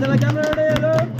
ಸಲ ಕ್ಯಾಮ್ರಾ ನೋಡಿ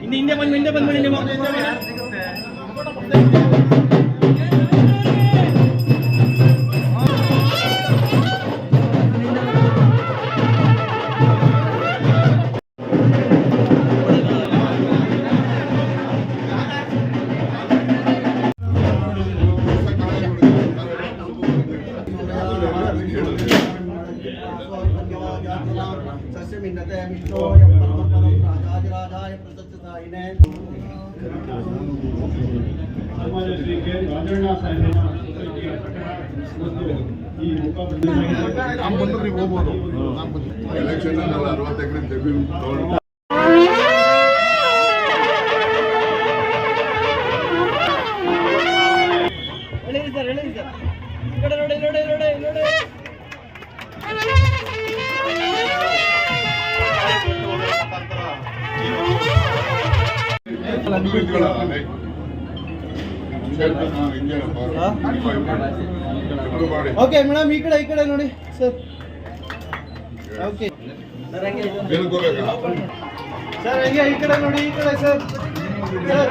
ಹಿಂದೆ ಹಿಂದೆ ಬಂದು ಹಿಂದೆ ಬಂದ್ಬಿಡಿ ನೀವು ಸಮಾಜ ಶ್ರೀ ಕೆ ರಾಜಣ್ಣ ಸಾಹೇಬರ ಸೊಸೈಟಿಯ ಕಟ್ಟಡ ಮತ್ತು ಈ ಹೋಗ್ಬೋದು ಎಲೆಕ್ಷನ್ ಅರವತ್ತು ಎಕರೆ ಜಮೀನು ಓಕೆ ಮೇಡಮ್ ಈ ಕಡೆ ಈ ಕಡೆ ನೋಡಿ ಸರ್ ಓಕೆ ಸರ್ ಹಂಗೆ ಈ ಕಡೆ ನೋಡಿ ಈ ಕಡೆ ಸರ್ ಸರ್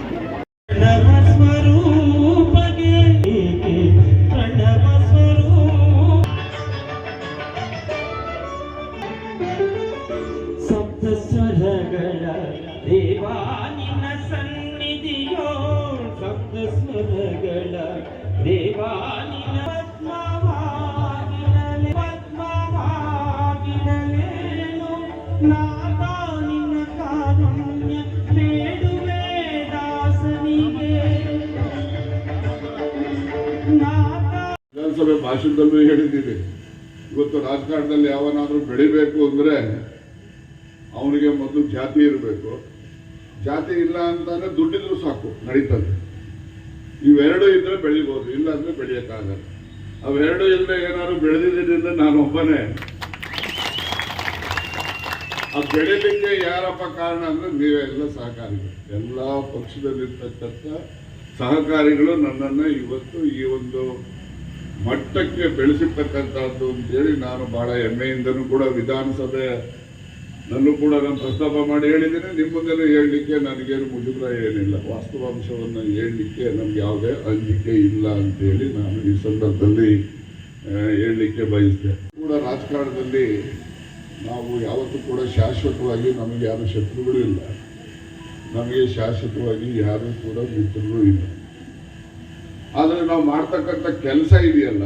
ವಿಧಾನಸಭೆ ಭಾಷಣದಲ್ಲೂ ಹೇಳಿದ್ದೀನಿ. ಇವತ್ತು ರಾಜಕಾರಣದಲ್ಲಿ ಯಾವನಾದ್ರೂ ಬೆಳಿಬೇಕು ಅಂದ್ರೆ ಅವನಿಗೆ ಮೊದಲು ಜಾತಿ ಇರಬೇಕು. ಜಾತಿ ಇಲ್ಲ ಅಂತಂದ್ರೆ ದುಡ್ಡಿದ್ರು ಸಾಕು, ನಡೀತದೆ. ಇವೆರಡು ಇದ್ರೆ ಬೆಳಿಬೋದು ಇಲ್ಲ ಅಂದ್ರೆ ಬೆಳೆಯಕ್ಕಾಗಲ್ಲ ಅವೆರಡು ಇಲ್ಲದೆ ಏನಾದ್ರು ಬೆಳೆದಿದ್ದರಿಂದ ನಾನು ಒಬ್ಬನೇ. ಆ ಬೆಳಿಲಿಕ್ಕೆ ಯಾರಪ್ಪ ಕಾರಣ ಅಂದ್ರೆ ನೀವೆಲ್ಲ ಸಹಕಾರಿಗಳು. ಎಲ್ಲ ಪಕ್ಷದಲ್ಲಿರ್ತಕ್ಕಂಥ ಸಹಕಾರಿಗಳು ನನ್ನನ್ನು ಇವತ್ತು ಈ ಒಂದು ಮಟ್ಟಕ್ಕೆ ಬೆಳೆಸಿರ್ತಕ್ಕಂಥದ್ದು ಅಂತೇಳಿ ನಾನು ಭಾಳ ಹೆಮ್ಮೆಯಿಂದನೂ ಕೂಡ ವಿಧಾನಸಭೆ ನಲ್ಲೂ ಕೂಡ ನಾನು ಪ್ರಸ್ತಾಪ ಮಾಡಿ ಹೇಳಿದ್ದೇನೆ. ನಿಮ್ಮ ಹೇಳಲಿಕ್ಕೆ ನನಗೇನು ಮುಜುಗರ ಏನಿಲ್ಲ. ವಾಸ್ತವಾಂಶವನ್ನು ಹೇಳಲಿಕ್ಕೆ ನಮ್ಗೆ ಯಾವುದೇ ಅಂಜಿಕೆ ಇಲ್ಲ ಅಂತೇಳಿ ನಾನು ಈ ಸಂದರ್ಭದಲ್ಲಿ ಹೇಳಲಿಕ್ಕೆ ಬಯಸಿದೆ ಕೂಡ ರಾಜಕಾರಣದಲ್ಲಿ ನಾವು ಯಾವತ್ತೂ ಕೂಡ ಶಾಶ್ವತವಾಗಿ ನಮಗೆ ಯಾರು ಶತ್ರುಗಳು ಇಲ್ಲ. ನಮಗೆ ಶಾಶ್ವತವಾಗಿ ಯಾರು ಕೂಡ ಮಿತ್ರರು ಇಲ್ಲ. ಆದರೆ ನಾವು ಮಾಡ್ತಕ್ಕಂಥ ಕೆಲಸ ಇದೆಯಲ್ಲ,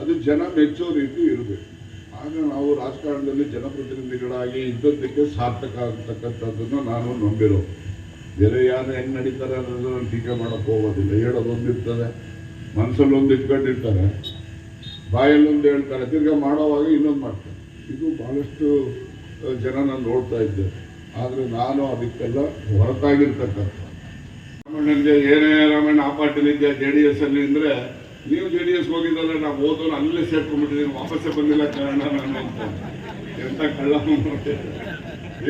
ಅದು ಜನ ಮೆಚ್ಚೋ ರೀತಿ ಇರಬೇಕು. ಆಗ ನಾವು ರಾಜಕಾರಣದಲ್ಲಿ ಜನಪ್ರತಿನಿಧಿಗಳಾಗಿ ಇದ್ದದ್ದಕ್ಕೆ ಸಾರ್ಥಕ ಆಗ್ತಕ್ಕಂಥದ್ದನ್ನು ನಾನು ನಂಬಿರೋ ಬೇರೆ ಯಾರು ಹೆಂಗೆ ನಡೀತಾರೆ ಅನ್ನೋದು ನಾನು ಟೀಕೆ ಮಾಡೋಕ್ಕೆ ಹೋಗೋದಿಲ್ಲ. ಹೇಳೋದೊಂದು ಇರ್ತದೆ ಮನಸ್ಸಲ್ಲಿ ಒಂದು ಇಟ್ಕೊಂಡಿರ್ತಾರೆ. ಬಾಯಲ್ಲೊಂದು ಹೇಳ್ತಾರೆ. ತಿರ್ಗಾ ಮಾಡೋವಾಗ ಇನ್ನೊಂದು ಮಾಡ್ತಾರೆ. ಇದು ಭಾಳಷ್ಟು ಜನ ನಾನು ನೋಡ್ತಾ ಇದ್ದೆ. ಆದರೆ ನಾನು ಅದಕ್ಕೆಲ್ಲ ಹೊರತಾಗಿರ್ತಕ್ಕಂಥ. ರಾಮಣ್ಣನಿಗೆ, ಏನೇ ರಾಮಣ್ಣ ಆ ಪಾರ್ಟಿಲಿದ್ದೆ ಜೆ ಡಿ ಎಸ್ ಅಲ್ಲಿ ಅಂದ್ರೆ ನೀವು ಜೆ ಡಿ ಎಸ್ ಹೋಗಿದ್ದಲ್ಲ ನಾವು ಓದೋನು ಅಲ್ಲೇ ಸೇರ್ಕೊಂಡ್ಬಿಟ್ಟಿದ್ದೀನಿ ವಾಪಸ್ಸೇ ಬಂದಿಲ್ಲ ಕಾರಣ ನಾನು ಎಂತ ಕಳ್ಳ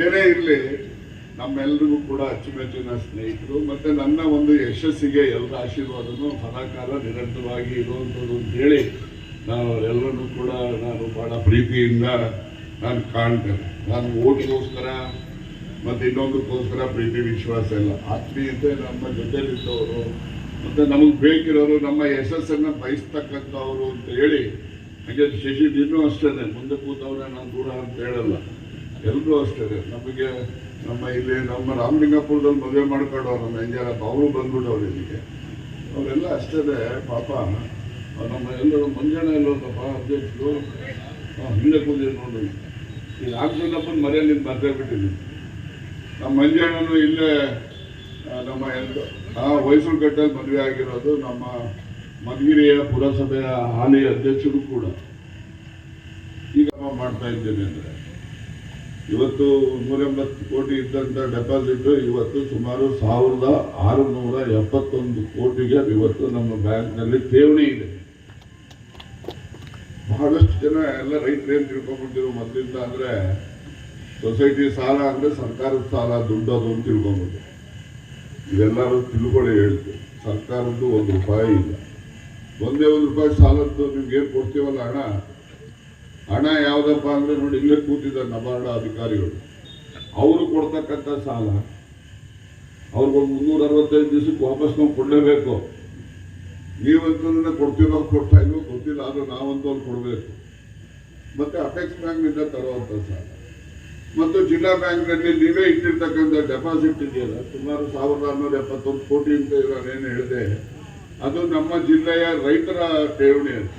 ಏನೇ ಇರಲಿ, ನಮ್ಮೆಲ್ರಿಗೂ ಕೂಡ ಅಚ್ಚುಮೆಚ್ಚಿನ ಸ್ನೇಹಿತರು, ಮತ್ತೆ ನನ್ನ ಒಂದು ಯಶಸ್ಸಿಗೆ ಎಲ್ಲರ ಆಶೀರ್ವಾದನು ಸದಾಕಾಲ ನಿರಂತರವಾಗಿ ಇರುವಂಥದ್ದು ಅಂತ ಹೇಳಿ ನಾನು ಎಲ್ಲರನ್ನೂ ಕೂಡ ನಾನು ಬಹಳ ಪ್ರೀತಿಯಿಂದ ನಾನು ಕಾಣ್ತೇನೆ. ನಾನು ಓಟಿಗೋಸ್ಕರ ಮತ್ತೆ ಇನ್ನೊಂದಕ್ಕೋಸ್ಕರ ಪ್ರೀತಿ, ವಿಶ್ವಾಸ ಇಲ್ಲ. ಆತ್ಮೀಯತೆ ನಮ್ಮ ಜೊತೆಲಿದ್ದವರು ಮತ್ತೆ ನಮಗೆ ಬೇಕಿರೋರು ನಮ್ಮ ಯಶಸ್ಸನ್ನು ಬಯಸ್ತಕ್ಕಂಥವ್ರು ಅಂತ ಹೇಳಿ, ಹಾಗೆ ಶಶಿ ಇನ್ನೂ ಅಷ್ಟೇ ಮುಂದೆ ಕೂತವ್ರೆ ನಾನು ದೂರ ಅಂತ ಹೇಳಲ್ಲ. ಎಲ್ಲರೂ ಅಷ್ಟೇ ನಮಗೆ ನಮ್ಮ ಇಲ್ಲಿ ನಮ್ಮ ರಾಮಲಿಂಗಾಪುರದಲ್ಲಿ ಮದುವೆ ಮಾಡ್ಕೊಂಡವ್ರು ನಮ್ಮ ಎಂಜಾರಪ್ಪ ಅವರು ಬಂದ್ಬಿಟ್ಟವ್ರು ಇಲ್ಲಿಗೆ. ಅವರೆಲ್ಲ ಅಷ್ಟೇ ಪಾಪ, ನಮ್ಮ ಎಲ್ಲರೂ ಮಂಜಾನ ಎಲ್ಲೋದಪ್ಪ ಅಧ್ಯಕ್ಷರು ಹಿಂದೆ ಕೂತಿದ್ರು ನೋಡಿ. ಈ ರಾಮಚಂದ್ರಪ್ಪನ ಮರೆಯಲ್ಲಿ ಮದುವೆ ಬಿಟ್ಟಿದ್ದೀನಿ. ನಮ್ಮ ಮಂಜಣ್ಣನು ಇಲ್ಲೇ ನಮ್ಮ ಎಂತ ಆ ಮೈಸೂರು ಕಟ್ಟಲ್ಲಿ ಮದುವೆ ಆಗಿರೋದು ನಮ್ಮ ಮಧುಗಿರಿಯ ಪುರಸಭೆಯ ಹಾಲಿ ಅಧ್ಯಕ್ಷರು ಕೂಡ. ಈಗ ಮಾಡ್ತಾ ಇದ್ದೇನೆ ಅಂದ್ರೆ, ಇವತ್ತು ನೂರೆಂಬತ್ತು ಕೋಟಿ ಇದ್ದಂತ ಡೆಪಾಸಿಟ್ ಇವತ್ತು ಸುಮಾರು ಸಾವಿರದ ಆರುನೂರ ಎಪ್ಪತ್ತೊಂದು ಕೋಟಿಗೆ ಇವತ್ತು ನಮ್ಮ ಬ್ಯಾಂಕ್ನಲ್ಲಿ ಠೇವಣಿ ಇದೆ. ಬಹಳಷ್ಟು ಜನ ಎಲ್ಲ ರೈತರು ಏನ್ ತಿಳ್ಕೊಂಡ್ಬಿಟ್ಟಿರೋ ಮೊದಲಿಂದ ಅಂದ್ರೆ, ಸೊಸೈಟಿ ಸಾಲ ಅಂದ್ರೆ ಸರ್ಕಾರದ ಸಾಲ, ದುಡ್ಡು ಅದು ಅಂತ ತಿಳ್ಕೊಂಡ್ಬಿಟ್ಟು. ಇದೆಲ್ಲರೂ ತಿಳ್ಕೊಳ್ಳಿ ಹೇಳ್ತೀವಿ ಸರ್ಕಾರದ್ದು ಒಂದು ರೂಪಾಯಿ ಇಲ್ಲ. ಒಂದೇ ಒಂದು ರೂಪಾಯಿ ಸಾಲದ್ದು ನಿಮ್ಗೆ ಏನು ಕೊಡ್ತೀವಲ್ಲ ಹಣ? ಹಣ ಯಾವುದಪ್ಪ ಅಂದ್ರೆ ನೋಡಿ, ಇಲ್ಲೇ ಕೂತಿದ್ದಾರೆ ನಬಾರ್ಡ ಅಧಿಕಾರಿಗಳು. ಅವರು ಕೊಡ್ತಕ್ಕಂಥ ಸಾಲ, ಅವ್ರಿಗೊಂದು ಮುನ್ನೂರ ಅರವತ್ತೈದು ದಿವಸಕ್ಕೆ ವಾಪಸ್ ನಾವು ಕೊಡಲೇಬೇಕು. ನೀವಂತಂದ್ರೆ ಕೊಡ್ತೀರೋ ಕೊಡ್ತಾ ಇಲ್ವೋ ಗೊತ್ತಿಲ್ಲ, ಆದ್ರೂ ನಾವಂತೂ ಅಲ್ಲಿ ಕೊಡಬೇಕು. ಮತ್ತೆ ಅಪೆಕ್ಸ್ ಬ್ಯಾಂಕ್ನಿಂದ ತರುವಂಥ ಸಾಲ. ಮತ್ತು ಜಿಲ್ಲಾ ಬ್ಯಾಂಕ್ನಲ್ಲಿ ನೀವೇ ಇಟ್ಟಿರ್ತಕ್ಕಂಥ ಡೆಪಾಸಿಟ್ ಇದೆಯಲ್ಲ, ಸುಮಾರು ಸಾವಿರದ ಆರುನೂರ ಎಪ್ಪತ್ತೊಂದು ಕೋಟಿ ಅಂತ ನಾನೇನು ಹೇಳಿದೆ, ಅದು ನಮ್ಮ ಜಿಲ್ಲೆಯ ರೈತರ ಠೇವಣಿ ಅಂತ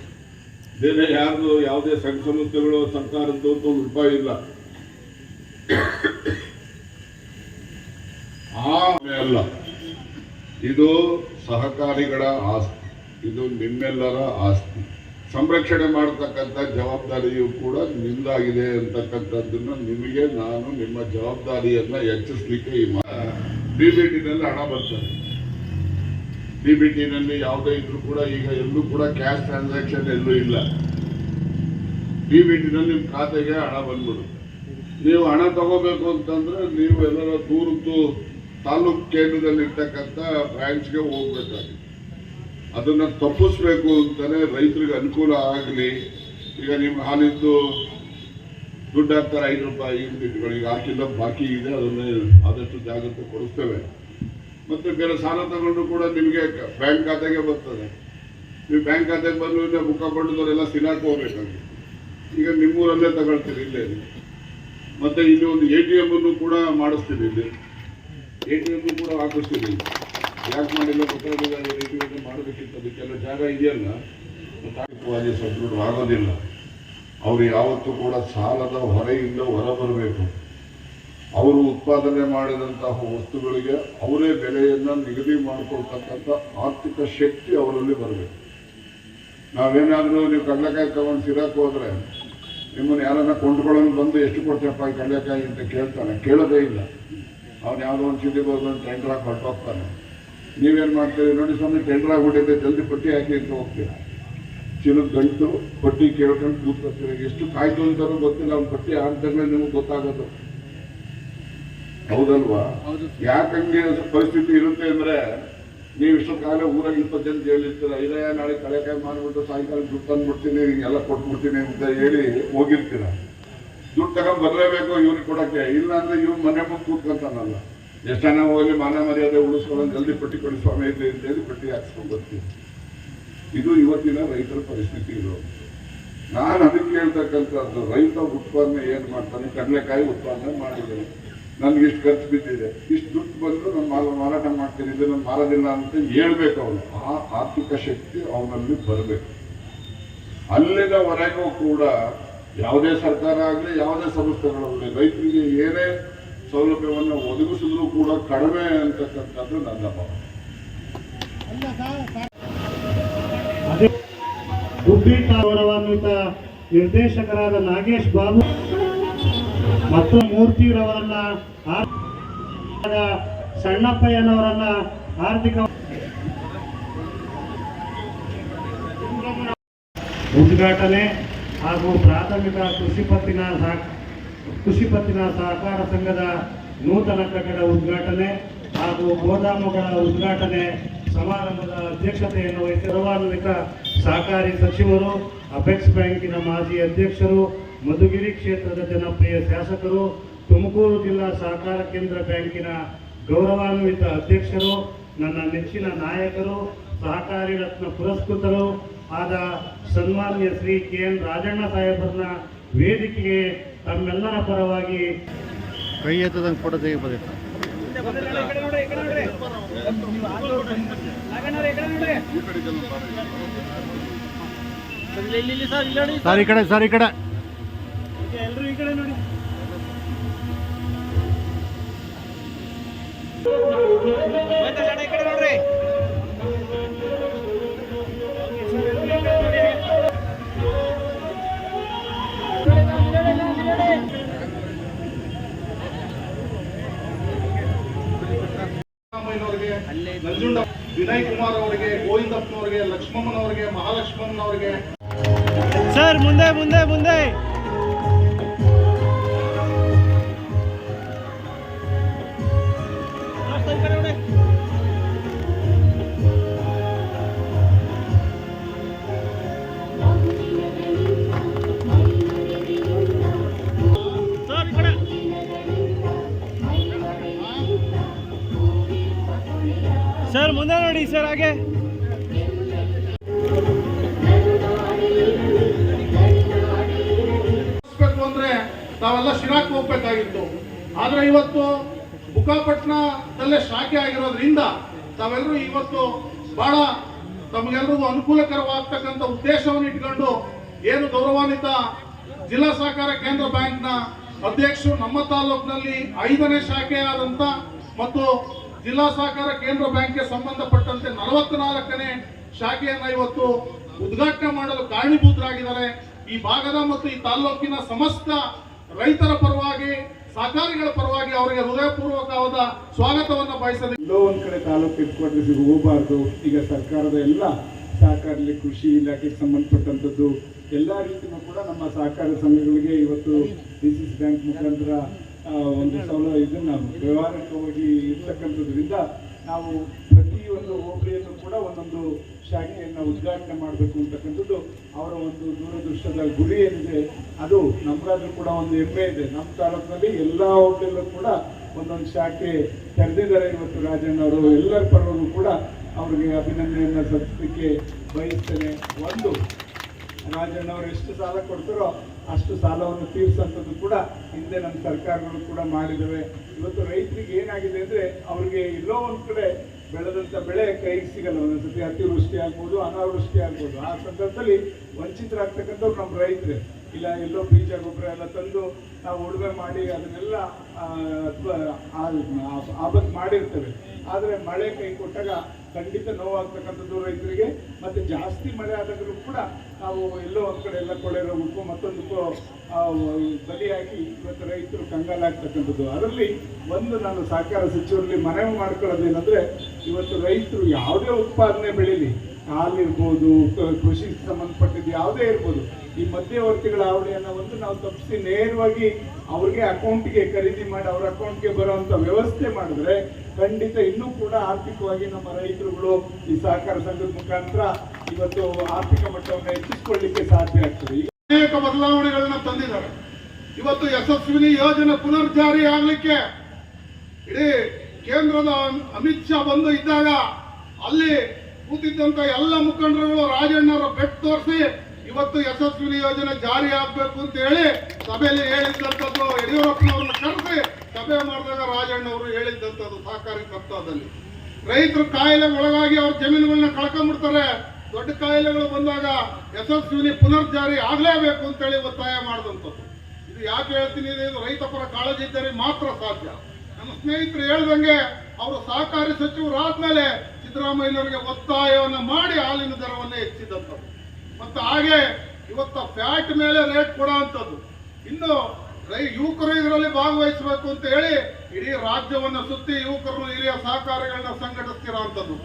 ಬೇರೆ ಯಾರ್ದು, ಯಾವುದೇ ಸಂಘ ಸಂಸ್ಥೆಗಳು, ಸರ್ಕಾರದ್ದು ಒಂದು ರೂಪಾಯಿ ಇಲ್ಲ. ಅಲ್ಲ, ಇದು ಸಹಕಾರಿಗಳ ಆಸ್ತಿ, ಇದು ನಿಮ್ಮೆಲ್ಲರ ಆಸ್ತಿ. ಸಂರಕ್ಷಣೆ ಮಾಡತಕ್ಕಂಥ ಜವಾಬ್ದಾರಿಯು ಕೂಡ ನಿಂದಾಗಿದೆ ಅಂತಕ್ಕಂಥದ್ದನ್ನು ನಿಮಗೆ ನಾನು ನಿಮ್ಮ ಜವಾಬ್ದಾರಿಯನ್ನ ಹೆಚ್ಚಿಸ್ಲಿಕ್ಕೆ ಈ ಡಿ ಬಿ ಟಿನಲ್ಲಿ ಹಣ ಬರ್ತದೆ. ಡಿ ಬಿ ಟಿನಲ್ಲಿ ಯಾವುದೇ ಇದ್ರೂ ಕೂಡ ಈಗ ಎಲ್ಲೂ ಕೂಡ ಕ್ಯಾಶ್ ಟ್ರಾನ್ಸಾಕ್ಷನ್ ಎಲ್ಲೂ ಇಲ್ಲ. ಡಿ ಬಿ ಟಿನಲ್ಲಿ ನಿಮ್ಮ ಖಾತೆಗೆ ಹಣ ಬಂದ್ಬಿಡುತ್ತೆ. ನೀವು ಹಣ ತಗೋಬೇಕು ಅಂತಂದ್ರೆ ನೀವು ಎಲ್ಲರ ದೂರದ್ದು ತಾಲೂಕು ಕೇಂದ್ರದಲ್ಲಿ ಇರ್ತಕ್ಕಂಥ ಬ್ರಾಂಚ್ಗೆ ಹೋಗ್ಬೇಕಾಗುತ್ತೆ. ಅದನ್ನ ತಪ್ಪಿಸ್ಬೇಕು ಅಂತಾನೆ ರೈತರಿಗೆ ಅನುಕೂಲ ಆಗಲಿ. ಈಗ ನಿಮ್ಮ ಹಾಲಿದ್ದು ದುಡ್ಡು ಹಾಕ್ತಾರೆ ಐದು ರೂಪಾಯಿ ಈಗ ಹಾಕಿಲ್ಲ ಬಾಕಿ ಇದೆ, ಅದನ್ನ ಆದಷ್ಟು ಜಾಗೃತಿ ಕೊಡಿಸ್ತೇವೆ. ಮತ್ತೆ ಬೇರೆ ಸಾಲ ತಗೊಂಡು ಕೂಡ ನಿಮಗೆ ಬ್ಯಾಂಕ್ ಖಾತೆಗೆ ಬರ್ತದೆ. ನೀವು ಬ್ಯಾಂಕ್ ಖಾತೆಗೆ ಬಂದು ಇಲ್ಲ ಮುಖ ಹಾಕೊಂಡಿದ್ದವರೆಲ್ಲ ಸಿನಾಕ್ ಈಗ ನಿಮ್ಮೂರಲ್ಲೇ ತಗೊಳ್ತೀರಿ ಇಲ್ಲೇ. ಮತ್ತೆ ಇಲ್ಲಿ ಒಂದು ಎ ಟಿ ಎಮ್ಮನ್ನು ಕೂಡ ಮಾಡಿಸ್ತೀವಿ ಇಲ್ಲಿ. ಎ ಟಿ ಎಂ ಕೂಡ ಹಾಕಿಸ್ತೀವಿ ಯಾಕೆ ಮಾಡಿಲ್ಲ ಗೊತ್ತಾಗಲಿಲ್ಲ ಎಂ ಮಾಡಬೇಕಿತ್ತು ಅದಕ್ಕೆಲ್ಲ ಜಾಗ ಇದೆಯಲ್ಲ ತಾತ್ವಿಕವಾಗಿ ಸದೃಢ ಆಗೋದಿಲ್ಲ. ಅವರು ಯಾವತ್ತೂ ಕೂಡ ಸಾಲದ ಹೊರೆಯಿಂದ ಹೊರ ಬರಬೇಕು ಅವರು ಉತ್ಪಾದನೆ ಮಾಡಿದಂತಹ ವಸ್ತುಗಳಿಗೆ ಅವರೇ ಬೆಲೆಯನ್ನ ನಿಗದಿ ಮಾಡಿಕೊಳ್ತಕ್ಕಂಥ ಆರ್ಥಿಕ ಶಕ್ತಿ ಅವರಲ್ಲಿ ಬರಬೇಕು. ನಾವೇನಾದರೂ ನೀವು ಕಡಲೆಕಾಯಿ ತಗೊಂಡು ಸಿರಕ್ಕೆ ಹೋದರೆ ನಿಮ್ಮನ್ನು ಯಾರನ್ನ ಕೊಂಡ್ಕೊಳ್ಳೋನು ಬಂದು ಎಷ್ಟು ಕೊಡ್ತೀಯಪ್ಪ ಕಡಲೆಕಾಯಿ ಅಂತ ಕೇಳ್ತಾನೆ. ಕೇಳೋದೇ ಇಲ್ಲ. ಅವನು ಯಾವುದೋ ಒಂದು ಸಿಟಿ ಬಂದು ಟೆಂಡರ್ ಹಾಕಿ ಹೊರಟೋಗ್ತಾನೆ. ನೀವೇನು ಮಾಡ್ತೀರಿ? ನೋಡಿ ಸ್ವಾಮಿ ಟೆಂಡರ್ ಆಗ್ಬಿಟ್ಟಿದೆ. ಜಲ್ದಿ ಪಟ್ಟಿ ಹಾಕಿ ಅಂತ ಹೋಗ್ತೀರಾ? ಚಿಲು ಗಂಟು ಪಟ್ಟಿ ಕೇಳ್ಕೊಂಡು ಕೂತ್ಕೊತೀರಿ ಎಷ್ಟು ಕಾಯ್ತು ಅಂತಾನೂ ಗೊತ್ತಿಲ್ಲ. ಅವ್ನ ಪಟ್ಟಿ ಹಾಕ್ದಾಗಲೇ ನಿಮ್ಗೆ ಗೊತ್ತಾಗೋದು. ಹೌದಲ್ವಾ? ಯಾಕಂಗೆ ಪರಿಸ್ಥಿತಿ ಇರುತ್ತೆ ಅಂದ್ರೆ ನೀವು ಇಷ್ಟು ಕಾಲ ಊರಾಗ ಇಪ್ಪತ್ತು ಜನ ಹೇಳಿರ್ತೀರ ಇದೆಯ ನಾಳೆ ಕಳೆಕಾಯಿ ಮಾಡಿಬಿಟ್ಟು ಸಾಯಂಕಾಲ ದುಡ್ಡು ತಂದ್ಬಿಡ್ತೀನಿ ಹಿಂಗೆಲ್ಲ ಕೊಟ್ಬಿಡ್ತೀನಿ ಅಂತ ಹೇಳಿ ಹೋಗಿರ್ತೀರ. ದುಡ್ಡು ತಗೊಂಡ್ ಬರಲೇಬೇಕು ಇವ್ರಿಗೆ ಕೊಡಕ್ಕೆ. ಇಲ್ಲ ಅಂದ್ರೆ ಇವ್ರು ಮನೆ ಮುಂದೆ ಕೂತ್ಕೊಂತಾನಲ್ಲ. ಎಷ್ಟು ಜನ ಹೋಗಿ ಮಾನ ಮರ್ಯಾದೆ ಉಳಿಸ್ಕೊಳ್ಳೋದು ಜಲ್ದಿ ಪಟ್ಟಿ ಕೊಡಿ ಸ್ವಾಮಿ ಇರಲಿ ಅಂತ ಹೇಳಿ ಪಟ್ಟಿ ಹಾಕ್ಸ್ಕೊಂಡು ಬರ್ತೀವಿ ಇದು ಇವತ್ತಿನ ರೈತರ ಪರಿಸ್ಥಿತಿ ಇದು. ನಾನು ಅದಕ್ಕೆ ಹೇಳ್ತಕ್ಕಂಥದ್ದು, ರೈತ ಉತ್ಪಾದನೆ ಏನು ಮಾಡ್ತಾನೆ? ಕಡಲೆಕಾಯಿ ಉತ್ಪಾದನೆ ಮಾಡಿದ್ದೇನೆ ನನಗೆ ಇಷ್ಟು ಖರ್ಚು ಬಿದ್ದಿದೆ. ಇಷ್ಟು ದುಡ್ಡು ಬಂದು ನಾನು ಮಾರ ಮಾರಾಟ ಮಾಡ್ತೀನಿ. ಇದು ನಾನು ಮಾರೋದಿಲ್ಲ ಅಂತ ಹೇಳ್ಬೇಕು ಅವನು. ಆ ಆರ್ಥಿಕ ಶಕ್ತಿ ಅವನಲ್ಲಿ ಬರಬೇಕು. ಅಲ್ಲಿನವರೆಗೂ ಕೂಡ ಯಾವುದೇ ಸರ್ಕಾರ ಆಗಲಿ, ಯಾವುದೇ ಸಂಸ್ಥೆಗಳಾಗಲಿ ರೈತರಿಗೆ ಏನೇ ಸೌಲಭ್ಯವನ್ನು ಒದಗಿಸಿದ್ರು ಕೂಡ ಕಡಿಮೆ ಅಂತಕ್ಕಂಥದ್ದು ನನ್ನ ಗೌರವಾನ್ವಿತ ನಿರ್ದೇಶಕರಾದ ನಾಗೇಶ್ ಬಾಬು ಮತ್ತು ಮೂರ್ತಿರವರನ್ನ ಸಣ್ಣಪ್ಪಯ್ಯನವರನ್ನ ಆರ್ಥಿಕ ಉದ್ಘಾಟನೆ ಹಾಗೂ ಪ್ರಾಥಮಿಕ ಕೃಷಿ ಪತ್ತಿನ ಕೃಷಿ ಪತ್ತಿನ ಸಹಕಾರ ಸಂಘದ ನೂತನ ಕಟ್ಟಡ ಉದ್ಘಾಟನೆ ಹಾಗೂ ಗೋದಾಮುಗಳ ಉದ್ಘಾಟನೆ ಸಮಾರಂಭದ ಅಧ್ಯಕ್ಷತೆಯನ್ನು ಗೌರವಾನ್ವಿತ ಸಹಕಾರಿ ಸಚಿವರು ಅಪೆಕ್ಸ್ ಬ್ಯಾಂಕಿನ ಮಾಜಿ ಅಧ್ಯಕ್ಷರು, ಮಧುಗಿರಿ ಕ್ಷೇತ್ರದ ಜನಪ್ರಿಯ ಶಾಸಕರು, ತುಮಕೂರು ಜಿಲ್ಲಾ ಸಹಕಾರ ಕೇಂದ್ರ ಬ್ಯಾಂಕಿನ ಗೌರವಾನ್ವಿತ ಅಧ್ಯಕ್ಷರು, ನನ್ನ ನೆಚ್ಚಿನ ನಾಯಕರು, ಸಹಕಾರಿ ರತ್ನ ಪುರಸ್ಕೃತರು ಆದ ಸನ್ಮಾನ್ಯ ಶ್ರೀ ಕೆ ಎನ್ ರಾಜಣ್ಣ ಸಾಹೇಬರನ್ನ ವೇದಿಕೆಗೆ ತಮ್ಮೆಲ್ಲರ ಪರವಾಗಿ ಕೈ ಎತ್ತದಂಗೆ ಫೋಟೋ ತೆಗಿಬೋದು ಸರ್ ಈ ಕಡೆ ಸರ್ ಈ ಕಡೆ. ಎಲ್ಲರೂ ಈ ಕಡೆ ನೋಡಿ ನಂಜುಂಡ ವಿನಯ್ ಕುಮಾರ್ ಅವರಿಗೆ ಗೋವಿಂದಪ್ಪನವರಿಗೆ ಲಕ್ಷ್ಮಮ್ಮನವರಿಗೆ ಮಹಾಲಕ್ಷ್ಮಮ್ಮನವರಿಗೆ ಸರ್ ಮುಂದೆ ಮುಂದೆ ಮುಂದೆ. ಸರ್ ನೋಡಿ ಸರ್ ಹಾಗೆ. ಅಂದ್ರೆ ತಾವೆಲ್ಲ ಶಿರಾಕ್ ಹೋಗ್ಬೇಕಾಗಿತ್ತು. ಆದ್ರೆ ಇವತ್ತು ಮುಖಾಪಟ್ಟಣದಲ್ಲೇ ಶಾಖೆ ಆಗಿರೋದ್ರಿಂದ ತಾವೆಲ್ಲರೂ ಇವತ್ತು ಬಹಳ ತಮಗೆಲ್ಲರಿಗೂ ಅನುಕೂಲಕರವಾಗ್ತಕ್ಕಂಥ ಉದ್ದೇಶವನ್ನು ಇಟ್ಕೊಂಡು ಏನು ಗೌರವಾನ್ವಿತ ಜಿಲ್ಲಾ ಸಹಕಾರ ಕೇಂದ್ರ ಬ್ಯಾಂಕ್ನ ಅಧ್ಯಕ್ಷರು ನಮ್ಮ ತಾಲೂಕಿನಲ್ಲಿ ಐದನೇ ಶಾಖೆಯಾದಂಥ ಮತ್ತು ಜಿಲ್ಲಾ ಸಹಕಾರ ಕೇಂದ್ರ ಬ್ಯಾಂಕ್ಗೆ ಸಂಬಂಧಪಟ್ಟಂತೆ ನಲವತ್ನಾಲ್ಕನೇ ಶಾಖೆಯನ್ನ ಇವತ್ತು ಉದ್ಘಾಟನೆ ಮಾಡಲು ಕಾರಣೀಭೂತರಾಗಿದ್ದಾರೆ. ಈ ಭಾಗದ ಮತ್ತು ಈ ತಾಲೂಕಿನ ಸಮಸ್ತ ರೈತರ ಪರವಾಗಿ, ಸಹಕಾರಿಗಳ ಪರವಾಗಿ ಅವರಿಗೆ ಹೃದಯಪೂರ್ವಕವಾದ ಸ್ವಾಗತವನ್ನು ಬಯಸದೆ. ಎಲ್ಲೋ ಒಂದ್ ಕಡೆ ತಾಲೂಕು ಹೆಡ್ ಕ್ವಾರ್ಟರ್ಸಿಗೆ ಹೋಗಬಾರ್ದು. ಈಗ ಸರ್ಕಾರದ ಎಲ್ಲ ಸಹಕಾರಿ ಕೃಷಿ ಇಲಾಖೆಗೆ ಸಂಬಂಧಪಟ್ಟಂಥದ್ದು, ಎಲ್ಲ ರೀತಿಯೂ ಕೂಡ ನಮ್ಮ ಸಹಕಾರ ಸಂಘಗಳಿಗೆ ಇವತ್ತು ಡಿ ಬ್ಯಾಂಕ್ ಮುಖಾಂತರ ಒಂದು ಸೌಲ ಇದನ್ನು ವ್ಯವಹಾರಕ್ಕೆ ಹೋಗಿ ಇರ್ತಕ್ಕಂಥದ್ರಿಂದ ನಾವು ಪ್ರತಿಯೊಂದು ಹೋಬಳಿಯಲ್ಲೂ ಕೂಡ ಒಂದೊಂದು ಶಾಖೆಯನ್ನು ಉದ್ಘಾಟನೆ ಮಾಡಬೇಕು ಅಂತಕ್ಕಂಥದ್ದು ಅವರ ಒಂದು ದೂರದೃಷ್ಟದ ಗುರಿ ಏನಿದೆ, ಅದು ನಮಗಾದ್ರೂ ಕೂಡ ಒಂದು ಹೆಮ್ಮೆ ಇದೆ. ನಮ್ಮ ತಾಲೂಕಿನಲ್ಲಿ ಎಲ್ಲ ಹೋಬಳಿಯಲ್ಲೂ ಕೂಡ ಒಂದೊಂದು ಶಾಖೆ ತೆರೆದಿದ್ದಾರೆ. ಇವತ್ತು ರಾಜಣ್ಣ ಅವರು ಎಲ್ಲರ ಪರವಾಗೂ ಕೂಡ ಅವರಿಗೆ ಅಭಿನಂದನೆಯನ್ನು ಸಲ್ಲಿಸಲಿಕ್ಕೆ ಬಯಸ್ತೇನೆ. ಒಂದು ರಾಜಣ್ಣ ಅವರು ಎಷ್ಟು ಸಾಲ ಕೊಡ್ತಾರೋ ಅಷ್ಟು ಸಾಲವನ್ನು ತೀರಿಸುವಂಥದ್ದು ಕೂಡ ಹಿಂದೆ ನಮ್ಮ ಸರ್ಕಾರಗಳು ಕೂಡ ಮಾಡಿದ್ದಾವೆ ಇವತ್ತು ರೈತರಿಗೆ ಏನಾಗಿದೆ ಅಂದರೆ ಅವ್ರಿಗೆ ಎಲ್ಲೋ ಒಂದು ಕಡೆ ಬೆಳೆದಂಥ ಬೆಳೆ ಕೈಗೆ ಸಿಗಲ್ಲ ಒಂದೊಂದ್ಸತಿ ಅತಿವೃಷ್ಟಿ ಆಗ್ಬೋದು ಅನಾವೃಷ್ಟಿ ಆಗ್ಬೋದು ಆ ಸಂದರ್ಭದಲ್ಲಿ ವಂಚಿತರಾಗ್ತಕ್ಕಂಥವ್ರು ನಮ್ಮ ರೈತರು ಇಲ್ಲ ಎಲ್ಲೋ ಬೀಜ ಗೊಬ್ಬರ ಎಲ್ಲ ತಂದು ನಾವು ಉಳುಮೆ ಮಾಡಿ ಅದನ್ನೆಲ್ಲ ಆ, ಅಥವಾ ಆ- ಆಪತ್ತು ಮಾಡಿರ್ತೇವೆ ಆದರೆ ಮಳೆ ಕೈ ಕೊಟ್ಟಾಗ ಖಂಡಿತ ನೋವಾಗ್ತಕ್ಕಂಥದ್ದು ರೈತರಿಗೆ, ಮತ್ತೆ ಜಾಸ್ತಿ ಮಳೆ ಆದಾಗಲೂ ಕೂಡ ನಾವು ಎಲ್ಲೋ ಒಂದು ಕಡೆ ಎಲ್ಲ ಕೊಳೆ ರೋಗಕ್ಕೂ ಮತ್ತೊಂದಕ್ಕೂ ಬಲಿಯಾಗಿ ಇವತ್ತು ರೈತರು ಕಂಗಾಲಾಗ್ತಕ್ಕಂಥದ್ದು ಅದರಲ್ಲಿ ಒಂದು ನಾನು ಸಹಕಾರ ಸಚಿವರಲ್ಲಿ ಮನವಿ ಮಾಡ್ಕೊಳ್ಳೋದೇನೆಂದರೆ, ಇವತ್ತು ರೈತರು ಯಾವುದೇ ಉತ್ಪಾದನೆ ಬೆಳೀಲಿ, ಹಾಲಿರ್ಬೋದು, ಕ- ಕೃಷಿಗೆ ಸಂಬಂಧಪಟ್ಟಿದ್ದು ಯಾವುದೇ ಇರ್ಬೋದು, ಈ ಮಧ್ಯವರ್ತಿಗಳ ಹಾವಳಿಯನ್ನ ಒಂದು ನಾವು ತಪ್ಪಿಸಿ ನೇರವಾಗಿ ಅವ್ರಿಗೆ ಅಕೌಂಟ್ಗೆ ಖರೀದಿ ಮಾಡಿ ಅವ್ರ ಅಕೌಂಟ್ಗೆ ಬರೋವಂಥ ವ್ಯವಸ್ಥೆ ಮಾಡಿದ್ರೆ ಖಂಡಿತ ಇನ್ನೂ ಕೂಡ ಆರ್ಥಿಕವಾಗಿ ನಮ್ಮ ರೈತರುಗಳು ಈ ಸಹಕಾರ ಸಂಘದ ಮುಖಾಂತರ ಇವತ್ತು ಆರ್ಥಿಕ ಮಟ್ಟವನ್ನು ಹೆಚ್ಚಿಸಿಕೊಳ್ಳಿಕ್ಕೆ ಸಾಧ್ಯ ಆಗ್ತದೆ. ಅನೇಕ ಬದಲಾವಣೆಗಳನ್ನ ತಂದಿದ್ದಾರೆ. ಇವತ್ತು ಯಶಸ್ವಿನಿ ಯೋಜನೆ ಪುನರ್ಜಾರಿ ಆಗ್ಲಿಕ್ಕೆ ಇಡೀ ಕೇಂದ್ರದ ಅಮಿತ್ ಶಾ ಬಂದು ಇದ್ದಾಗ ಅಲ್ಲಿ ಕೂತಿದ್ದಂತ ಎಲ್ಲ ಮುಖಂಡರುಗಳು ರಾಜಣ್ಣರ ಬೆಟ್ ತೋರಿಸಿ ಇವತ್ತು ಯಶಸ್ವಿನಿ ಯೋಜನೆ ಜಾರಿ ಆಗ್ಬೇಕು ಅಂತ ಹೇಳಿ ಸಭೆಯಲ್ಲಿ ಹೇಳಿದ್ದಂಥದ್ದು ಯಡಿಯೂರಪ್ಪನವ್ರನ್ನ ಕರೆಸಿ ಸಭೆ ಮಾಡಿದಾಗ ರಾಜಣ್ಣವರು ಹೇಳಿದ್ದಂಥದ್ದು ಸಹಕಾರಿ ಸಪ್ತಾಹದಲ್ಲಿ ರೈತರು ಕಾಯಿಲೆ ಒಳಗಾಗಿ ಅವ್ರ ಜಮೀನುಗಳನ್ನ ಕಳ್ಕೊಂಡ್ಬಿಡ್ತಾರೆ ದೊಡ್ಡ ಕಾಯಿಲೆಗಳು ಬಂದಾಗ ಯಶಸ್ವಿನಿ ಪುನರ್ಜಾರಿ ಆಗಲೇಬೇಕು ಅಂತೇಳಿ ಒತ್ತಾಯ ಮಾಡಿದಂಥದ್ದು. ಇದು ಯಾಕೆ ಹೇಳ್ತೀನಿ ಇದು ರೈತ ಪರ ಕಾಳಜಿ ಇದ್ದರೆ ಮಾತ್ರ ಸಾಧ್ಯ. ನಮ್ಮ ಸ್ನೇಹಿತರು ಹೇಳ್ದಂಗೆ ಅವರು ಸಹಕಾರಿ ಸಚಿವರಾದ್ಮೇಲೆ ಸಿದ್ದರಾಮಯ್ಯನವರಿಗೆ ಒತ್ತಾಯವನ್ನು ಮಾಡಿ ಹಾಲಿನ ದರವನ್ನು ಹೆಚ್ಚಿದಂಥದ್ದು. ಮತ್ತು ಹಾಗೆ ಇವತ್ತ ಫ್ಯಾಟ್ ಮೇಲೆ ರೇಟ್ ಕೊಡೋ ಅಂಥದ್ದು. ಇನ್ನು ಯುವಕರು ಇದರಲ್ಲಿ ಭಾಗವಹಿಸಬೇಕು ಅಂತ ಹೇಳಿ ಇಡೀ ರಾಜ್ಯವನ್ನು ಸುತ್ತಿ ಯುವಕರು ಹಿರಿಯ ಸಹಕಾರಿಗಳನ್ನ ಸಂಘಟಿಸ್ತಿರೋಂಥದ್ದು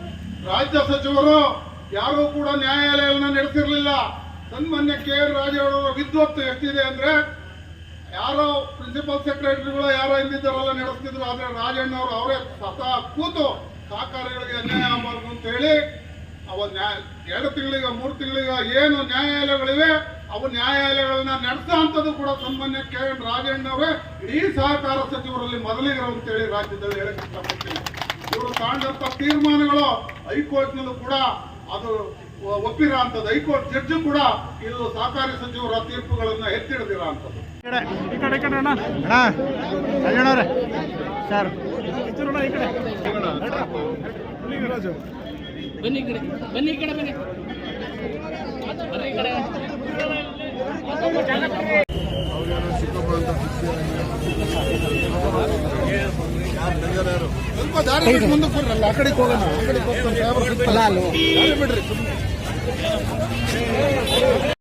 ರಾಜ್ಯ ಸಚಿವರು ಯಾರೂ ಕೂಡ ನ್ಯಾಯಾಲಯಗಳನ್ನ ನಡೆಸಿರ್ಲಿಲ್ಲ. ಸನ್ಮಾನ್ಯ ಕೆ ಎನ್ ರಾಜೇಗೌಡರ ವಿದ್ವತ್ತು ಎಷ್ಟಿದೆ ಅಂದ್ರೆ ಯಾರೋ ಪ್ರಿನ್ಸಿಪಲ್ ಸೆಕ್ರೆಟರಿಗಳು ಯಾರೋ ಹಿಂದಿದ್ದಾರಲ್ಲ ನಡೆಸ್ತಿದ್ರು, ಆದ್ರೆ ರಾಜಣ್ಣ ಅವರು ಅವರೇ ಸ್ವತಃ ಕೂತು ಸಹಕಾರಿಗಳಿಗೆ ಅನ್ಯಾಯ ಆಗಬಾರ್ದು ಅಂತ ಹೇಳಿ ಅವ ನ್ಯಾಯ ಎರಡು ತಿಂಗಳಿಗೆ, ಮೂರು ತಿಂಗಳಿಗ ಏನು ನ್ಯಾಯಾಲಯಗಳಿವೆ ಅವು ನ್ಯಾಯಾಲಯಗಳನ್ನ ನಡೆಸೋ ಅಂಥದ್ದು ಕೂಡ ಸನ್ಮಾನ್ಯ ಕೆ ಎನ್ ರಾಜಣ್ಣ ಅವರೇ ಇಡೀ ಸಹಕಾರ ಸಚಿವರಲ್ಲಿ ಮೊದಲಿಗರು ಅಂತೇಳಿ ರಾಜ್ಯದಲ್ಲಿ ಹೇಳಕ್ ಇಷ್ಟಪಡ್ತೀನಿ. ಇವರು ತಾಂಡಂತ ತೀರ್ಮಾನಗಳು ಹೈಕೋರ್ಟ್ನಲ್ಲೂ ಕೂಡ ಅದು ಒಪ್ಪಿರೋ ಅಂಥದ್ದು. ಹೈಕೋರ್ಟ್ ಜಡ್ಜು ಕೂಡ ಇದು ಸಹಕಾರಿ ಸಚಿವರ ತೀರ್ಪುಗಳನ್ನ ಎತ್ತಿಡದಿರೋ ಅಂತದ್ದು ಬನ್ನಿ ಈ ಕಡೆ ಬನ್ನಿ ಈ ಕಡೆ ಬನ್ನಿ ಬರ್ರಿ ಈ ಕಡೆ ಸ್ವಲ್ಪ ದಾರಿ ಮುಂದಕ್ಕೆ ಆ ಕಡೆಗೆ ಹೋಗೋಣ ಬಿಡ್ರಿ